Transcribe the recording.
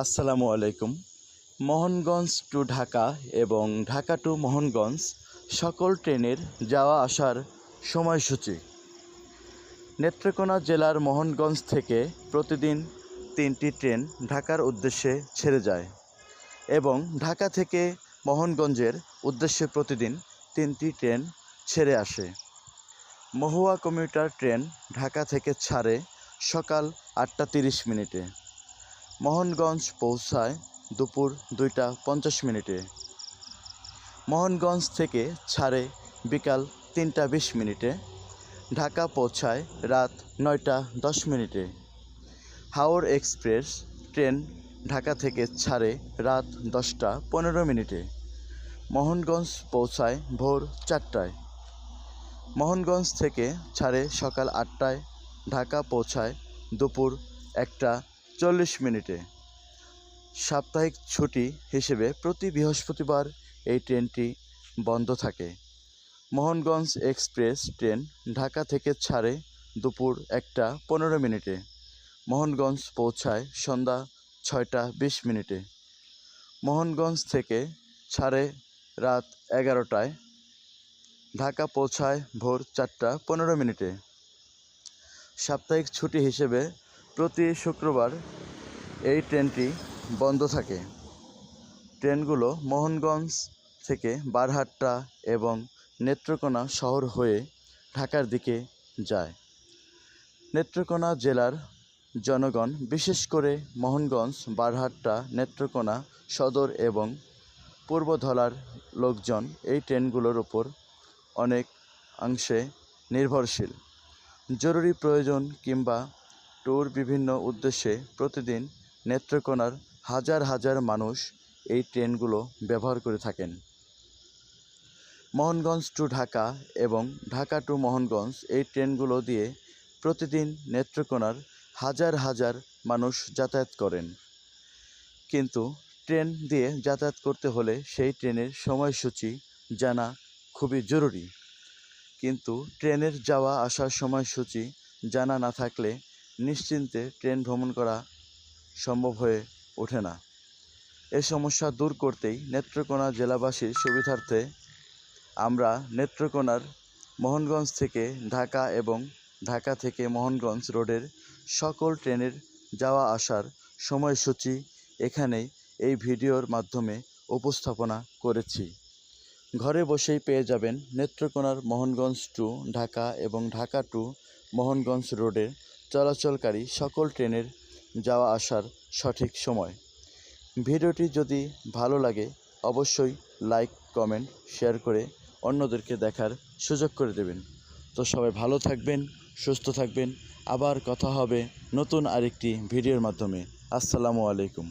আসসালামু আলাইকুম। মোহনগঞ্জ টু ঢাকা এবং ঢাকা টু মোহনগঞ্জ সকল ট্রেনের যাওয়া আসার সময়সূচি। নেত্রকোনা জেলার মোহনগঞ্জ থেকে প্রতিদিন তিনটি ট্রেন ঢাকার উদ্দেশ্যে ছেড়ে যায় এবং ঢাকা থেকে মোহনগঞ্জের উদ্দেশ্যে প্রতিদিন তিনটি ট্রেন ছেড়ে আসে। মহুয়া কমিউটার ট্রেন ঢাকা থেকে ছাড়ে সকাল আটটা তিরিশ মিনিটে। মোহনগঞ্জ পৌঁছায় দুপুর দুইটা পঞ্চাশ মিনিটে। মোহনগঞ্জ থেকে ছাড়ে বিকাল তিনটা বিশ মিনিটে। ঢাকা পৌঁছায় রাত নয়টা দশ মিনিটে। হাওর এক্সপ্রেস ট্রেন ঢাকা থেকে ছাড়ে রাত দশটা পনেরো মিনিটে। মোহনগঞ্জ পৌঁছায় ভোর চারটায়। মোহনগঞ্জ থেকে ছাড়ে সকাল আটটায়। ঢাকা পৌঁছায় দুপুর একটা চল্লিশ মিনিটে। সাপ্তাহিক ছুটি হিসেবে প্রতি বৃহস্পতিবার এই ট্রেনটি বন্ধ থাকে। মোহনগঞ্জ এক্সপ্রেস ট্রেন ঢাকা থেকে ছাড়ে দুপুর একটা পনেরো মিনিটে। মোহনগঞ্জ পৌঁছায় সন্ধ্যা ছয়টা বিশ মিনিটে। মোহনগঞ্জ থেকে ছাড়ে রাত এগারোটায়। ঢাকা পৌঁছায় ভোর চারটা পনেরো মিনিটে। সাপ্তাহিক ছুটি হিসেবে প্রতি শুক্রবার এই ট্রেনটি বন্ধ থাকে। ট্রেনগুলো মোহনগঞ্জ থেকে বারহাট্টা এবং নেত্রকোনা শহর হয়ে ঢাকার দিকে যায়। নেত্রকোনা জেলার জনগণ, বিশেষ করে মোহনগঞ্জ, বারহাট্টা, নেত্রকোনা সদর এবং পূর্বধলার লোকজন এই ট্রেনগুলোর ওপর অনেক অংশে নির্ভরশীল। জরুরি প্রয়োজন কিংবা ট্যুর বিভিন্ন উদ্দেশ্যে প্রতিদিন নেত্রকোনার হাজার হাজার মানুষ এই ট্রেনগুলো ব্যবহার করে থাকেন। মোহনগঞ্জ টু ঢাকা এবং ঢাকা টু মোহনগঞ্জ এই ট্রেনগুলো দিয়ে প্রতিদিন নেত্রকোনার হাজার হাজার মানুষ যাতায়াত করেন। কিন্তু ট্রেন দিয়ে যাতায়াত করতে হলে সেই ট্রেনের সময়সূচি জানা খুবই জরুরি। কিন্তু ট্রেনের যাওয়া আসার সময়সূচি জানা না থাকলে নিশ্চিন্তে ট্রেন ভ্রমণ করা সম্ভব হয়ে ওঠে না। এ সমস্যা দূর করতেই নেত্রকোনা জেলাবাসীর সুবিধার্থে আমরা নেত্রকোনার মোহনগঞ্জ থেকে ঢাকা এবং ঢাকা থেকে মোহনগঞ্জ রোডের সকল ট্রেনের যাওয়া আসার সময়সূচি এখানেই এই ভিডিওর মাধ্যমে উপস্থাপনা করেছি। ঘরে বসেই পেয়ে যাবেন নেত্রকোনার মোহনগঞ্জ টু ঢাকা এবং ঢাকা টু মোহনগঞ্জ রোডে চলাচলকারী সকল ট্রেনের যাওয়া আসার সঠিক সময়। ভিডিওটি যদি ভালো লাগে, অবশ্যই লাইক, কমেন্ট, শেয়ার করে অন্যদেরকে দেখার সুযোগ করে দেবেন। তো সবাই ভালো থাকবেন, সুস্থ থাকবেন। আবার কথা হবে নতুন আরেকটি ভিডিওর মাধ্যমে। আসসালামু আলাইকুম।